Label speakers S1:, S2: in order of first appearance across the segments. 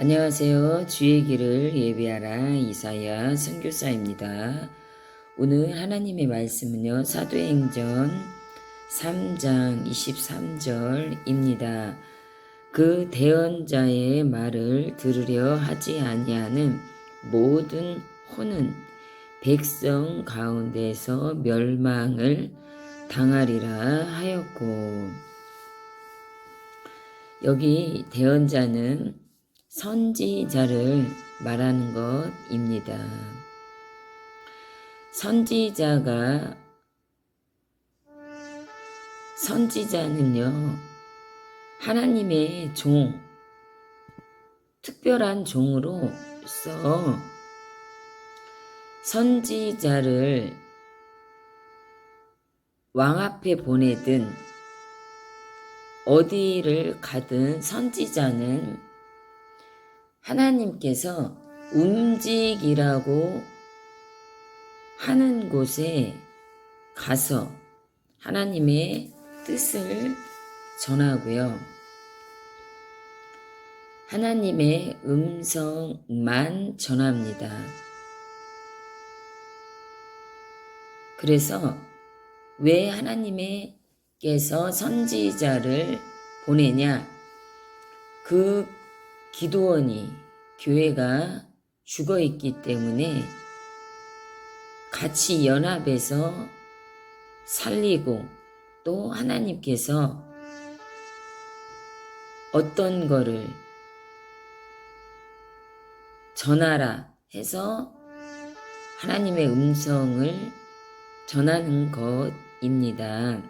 S1: 안녕하세요. 주의 길을 예비하라 이사야 선교사입니다. 오늘 하나님의 말씀은요. 사도행전 3장 23절입니다. 그 대언자의 말을 들으려 하지 아니하는 모든 혼은 백성 가운데서 멸망을 당하리라 하였고 여기 대언자는 선지자를 말하는 것입니다. 선지자가 선지자는요 하나님의 종 특별한 종으로서 선지자를 왕 앞에 보내든 어디를 가든 선지자는 하나님께서 움직이라고 하는 곳에 가서 하나님의 뜻을 전하고요. 하나님의 음성만 전합니다. 그래서 왜 하나님께서 선지자를 보내냐? 그 기도원이 교회가 죽어 있기 때문에 같이 연합해서 살리고 또 하나님께서 어떤 거를 전하라 해서 하나님의 음성을 전하는 것입니다.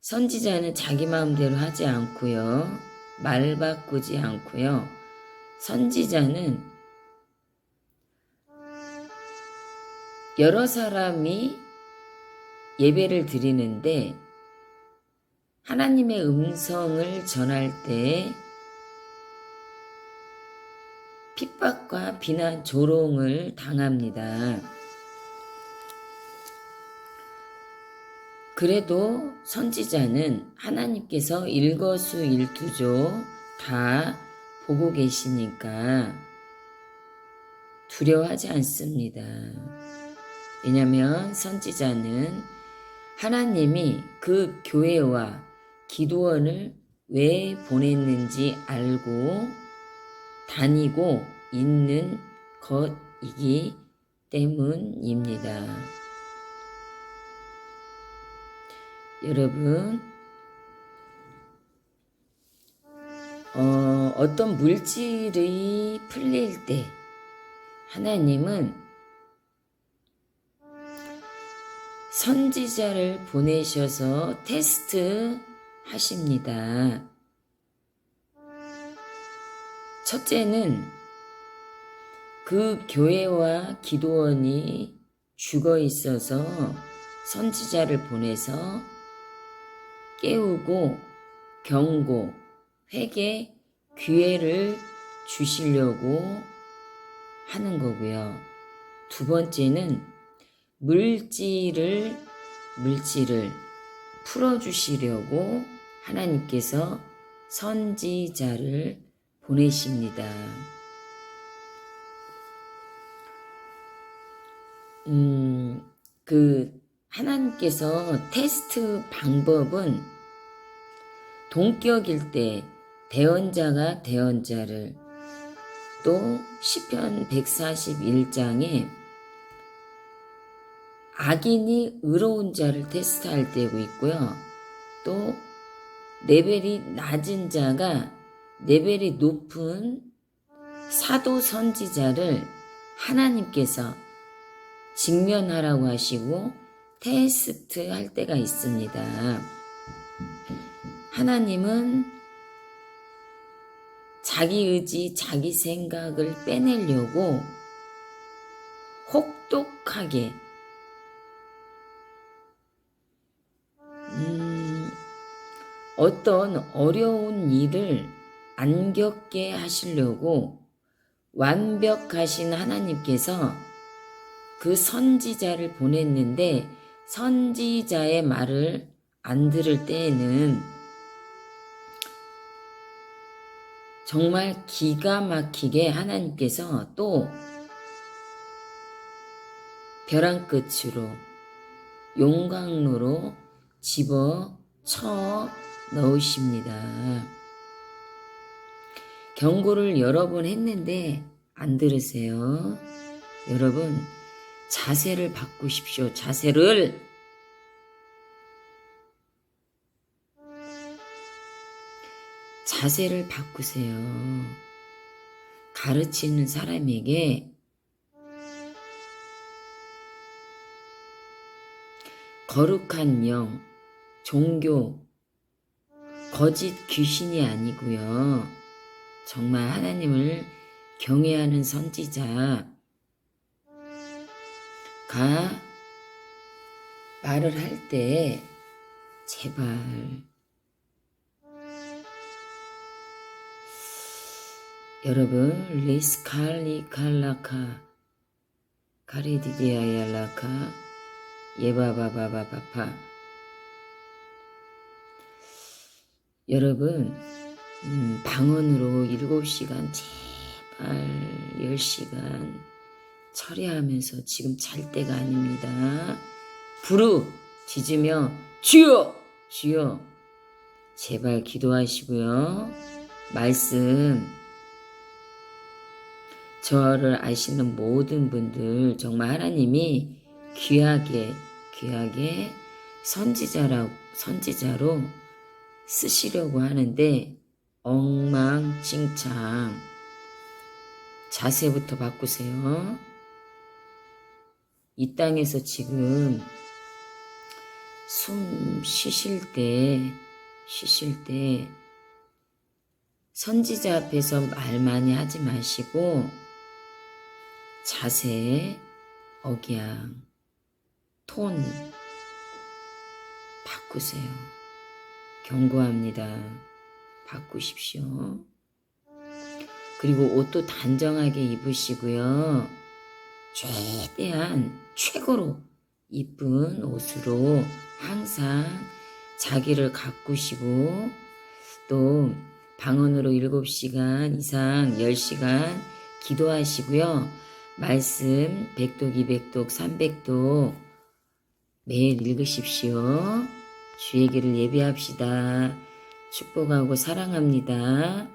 S1: 선지자는 자기 마음대로 하지 않고요. 말 바꾸지 않고요. 선지자는 여러 사람이 예배를 드리는데 하나님의 음성을 전할 때 핍박과 비난, 조롱을 당합니다. 그래도 선지자는 하나님께서 일거수 일투조 다 보고 계시니까 두려워하지 않습니다. 왜냐하면 선지자는 하나님이 그 교회와 기도원을 왜 보냈는지 알고 다니고 있는 것이기 때문입니다. 여러분, 어, 어떤 물질이 풀릴 때 하나님은 선지자를 보내셔서 테스트 하십니다. 첫째는 그 교회와 기도원이 죽어 있어서 선지자를 보내서 깨우고 경고, 회개, 기회를 주시려고 하는 거고요. 두 번째는 물질을 물질을 풀어 주시려고 하나님께서 선지자를 보내십니다. 음, 그 하나님께서 테스트 방법은 동격일 때 대언자가 대언자를 또 시편 141장에 악인이 의로운 자를 테스트할 때고 있고요. 또 레벨이 낮은 자가 레벨이 높은 사도 선지자를 하나님께서 직면하라고 하시고 테스트 할 때가 있습니다. 하나님은 자기 의지, 자기 생각을 빼내려고 혹독하게 음, 어떤 어려운 일을 안 겪게 하시려고 완벽하신 하나님께서 그 선지자를 보냈는데 선지자의 말을 안 들을 때에는 정말 기가 막히게 하나님께서 또 벼랑 끝으로 용광로로 집어 쳐 넣으십니다. 경고를 여러 번 했는데 안 들으세요. 여러분, 자세를 바꾸십시오. 자세를. 자세를 바꾸세요. 가르치는 사람에게 거룩한 영, 종교, 거짓 귀신이 아니고요. 정말 하나님을 경외하는 선지자 가 말을 할 때 제발. 여러분 리스칼리 칼라카 가리디디아얄라카 예바바바바바파. 여러분 음, 방언으로 7시간 제발 10시간 처리하면서 지금 잘 때가 아닙니다. 부르 짖으며 주여 주여 제발 기도하시고요. 말씀 저를 아시는 모든 분들 정말 하나님이 귀하게 귀하게 선지자라 선지자로 쓰시려고 하는데 엉망진창 자세부터 바꾸세요. 이 땅에서 지금 숨 쉬실 때 쉬실 때 선지자 앞에서 말 많이 하지 마시고 자세, 억양, 톤 바꾸세요. 경고합니다. 바꾸십시오. 그리고 옷도 단정하게 입으시고요. 최대한 최고로 이쁜 옷으로 항상 자기를 가꾸시고 또 방언으로 7시간 이상 10시간 기도하시고요. 말씀 100독, 200독, 300독 매일 읽으십시오. 주의 길을 예배합시다. 축복하고 사랑합니다.